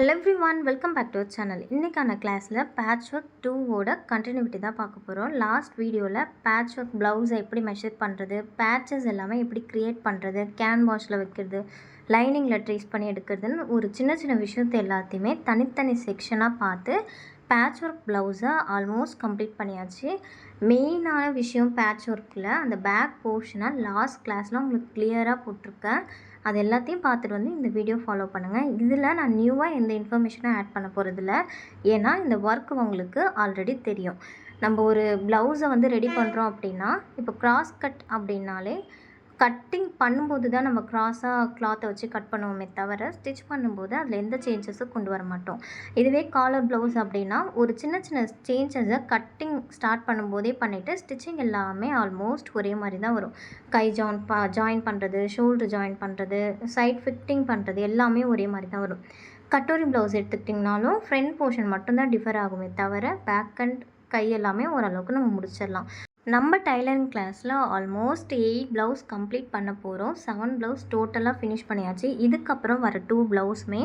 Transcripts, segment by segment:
Hello everyone welcome back to channel இன்றைக்கான கிளாஸில் patch work டூவோட கண்டினியூட்டி தான் பார்க்க போகிறோம் லாஸ்ட் வீடியோவில் பேட்ச் ஒர்க் ப்ளவுஸை எப்படி மெஷர் பண்ணுறது பேட்சஸ் எல்லாமே எப்படி க்ரியேட் பண்ணுறது கேன் வாஷில் வைக்கிறது லைனிங்கில் ட்ரேஸ் பண்ணி எடுக்கிறதுன்னு ஒரு சின்ன சின்ன விஷயத்தை எல்லாத்தையுமே தனித்தனி செக்ஷனாக பார்த்து பேட்ச் ஒர்க் ப்ளவுஸை ஆல்மோஸ்ட் கம்ப்ளீட் பண்ணியாச்சு மெயினான விஷயம் பேட்ச் ஒர்க்கில் அந்த பேக் போர்ஷனை லாஸ்ட் கிளாஸில் உங்களுக்கு கிளியராக போட்டிருக்கேன். அது எல்லாத்தையும் பார்த்துட்டு வந்து இந்த வீடியோ ஃபாலோ பண்ணுங்கள் இதில் நான் நியூவாக எந்த இன்ஃபர்மேஷனும் ஆட் பண்ண போகிறதில்ல ஏன்னா இந்த ஒர்க் உங்களுக்கு ஆல்ரெடி தெரியும். நம்ம ஒரு ப்ளவுஸை வந்து ரெடி பண்ணுறோம் அப்படின்னா இப்போ கிராஸ் கட் அப்படின்னாலே கட்டிங் பண்ணும்போது தான் நம்ம க்ராஸாக கிளாத்தை வச்சு கட் பண்ணுவோமே தவிர ஸ்டிச் பண்ணும்போது அதில் எந்த சேஞ்சஸும் கொண்டு வர மாட்டோம். இதுவே காலர் ப்ளவுஸ் அப்படின்னா ஒரு சின்ன சின்ன சேஞ்சஸை கட்டிங் ஸ்டார்ட் பண்ணும்போதே பண்ணிவிட்டு ஸ்டிச்சிங் எல்லாமே ஆல்மோஸ்ட் ஒரே மாதிரி தான் வரும். கை ஜாயின் பா ஜாயின் பண்ணுறது ஷோல்டர் ஜாயின் பண்ணுறது சைட் ஃபிட்டிங் பண்ணுறது எல்லாமே ஒரே மாதிரி தான் வரும். கட்டோரி ப்ளவுஸ் எடுத்துக்கிட்டிங்கனாலும் ஃப்ரண்ட் போர்ஷன் மட்டும்தான் டிஃபர் ஆகுமே தவிர பேக் அண்ட் கை எல்லாமே ஓரளவுக்கு நம்ம முடிச்சிடலாம். நம்ம டைலரிங் கிளாஸில் ஆல்மோஸ்ட் எயிட் ப்ளவுஸ் கம்ப்ளீட் பண்ண போகிறோம் செவன் ப்ளவுஸ் டோட்டலாக ஃபினிஷ் பண்ணியாச்சு. இதுக்கப்புறம் வர two ப்ளவுஸுமே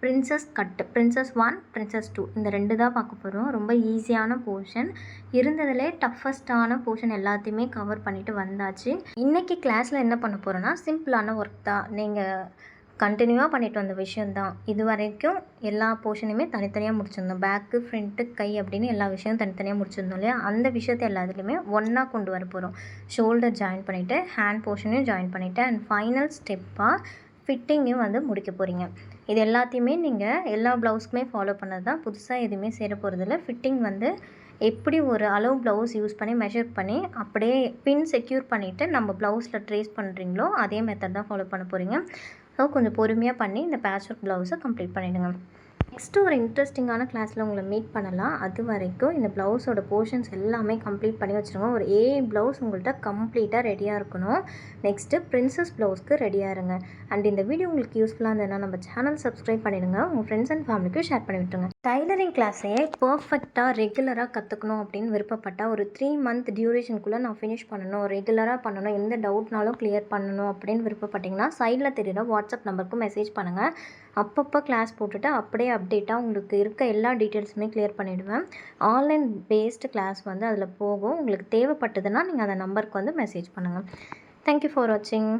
princess cut princess one princess two இந்த ரெண்டு தான் பார்க்க போகிறோம் ரொம்ப ஈஸியான போர்ஷன் இருந்ததுலே டஃபஸ்ட்டான போர்ஷன் எல்லாத்தையுமே கவர் பண்ணிவிட்டு வந்தாச்சு. இன்றைக்கி கிளாஸில் என்ன பண்ண போகிறோன்னா சிம்பிளான ஒர்க் தான். நீங்கள் கண்டினியூவாக பண்ணிட்டு வந்த விஷயந்தான் இது வரைக்கும் எல்லா போர்ஷனையுமே தனித்தனியாக முடிச்சிருந்தோம். பேக்கு ஃப்ரண்ட்டு கை அப்படின்னு எல்லா விஷயமும் தனித்தனியாக முடிச்சிருந்தோம் இல்லையா? அந்த விஷயத்த எல்லாத்துலேயுமே ஒன்றா கொண்டு வர போகிறோம் ஷோல்டர் ஜாயின் பண்ணிவிட்டு ஹேண்ட் போர்ஷனையும் ஜாயின் பண்ணிவிட்டு அண்ட் ஃபைனல் ஸ்டெப்பாக ஃபிட்டிங்கையும் வந்து முடிக்க போகிறீங்க இது எல்லாத்தையுமே நீங்கள் எல்லா ப்ளவுஸ்க்குமே ஃபாலோ பண்ணது தான் புதுசாக எதுவுமே சேர போகிறதில்ல ஃபிட்டிங் வந்து எப்படி ஒரு அளவு ப்ளவுஸ் யூஸ் பண்ணி மெஷர் பண்ணி அப்படியே பின் செக்யூர் பண்ணிவிட்டு நம்ம ப்ளவுஸில் ட்ரேஸ் பண்ணுறீங்களோ அதே மெத்தட் தான் ஃபாலோ பண்ண போகிறீங்க ஸோ கொஞ்சம் பொறுமையாக பண்ணி இந்த பேட்ச் ஒர்க் ப்ளவுஸை கம்ப்ளீட் பண்ணிவிடுங்க நெக்ஸ்ட்டு ஒரு இன்ட்ரெஸ்டிங்கான கிளாஸில் உங்களை மீட் பண்ணலாம். அது வரைக்கும் இந்த ப்ளவுஸோட போர்ஷன்ஸ் எல்லாமே கம்ப்ளீட் பண்ணி வச்சுருங்க. ஒரு ஏ ப்ளவுஸ் உங்கள்கிட்ட கம்ப்ளீட்டாக ரெடியாக இருக்கணும். நெக்ஸ்ட்டு பிரின்சஸ் ப்ளவுஸ்க்கு ரெடியாக இருங்க. அண்ட் இந்த வீடியோ உங்களுக்கு யூஸ்ஃபுல்லாக இருந்ததுன்னா நம்ம சேனல் சப்ஸ்கிரைப் பண்ணிடுங்க. உங்கள் ஃப்ரெண்ட்ஸ் அண்ட் ஃபேமிலிக்கு ஷேர் பண்ணி விட்டுருங்க. டைலரிங் கிளாஸையே பர்ஃபெக்டாக ரெகுலராக கற்றுக்கணும் அப்படின்னு விருப்பப்பட்டால் ஒரு த்ரீ மந்த் டியூரேஷனுக்குள்ளே நான் ஃபினிஷ் பண்ணணும். ரெகுலராக பண்ணணும். எந்த டவுட்னாலும் கிளியர் பண்ணணும் அப்படின்னு விருப்பப்பட்டிங்கன்னா சைடில் தெரியுற வாட்ஸ்அப் நம்பருக்கு மெசேஜ் பண்ணுங்கள் அப்பப்போ கிளாஸ் போட்டுட்டு அப்படியே அப்டேட்டாக உங்களுக்கு இருக்க எல்லா டீட்டெயில்ஸுமே கிளியர் பண்ணிவிடுவேன் ஆன்லைன் பேஸ்டு கிளாஸ் வந்து அதில் போகும். உங்களுக்கு தேவைப்பட்டதுன்னா நீங்கள் அந்த நம்பருக்கு வந்து மெசேஜ் பண்ணுங்கள் தேங்க்யூ ஃபார் வாட்சிங்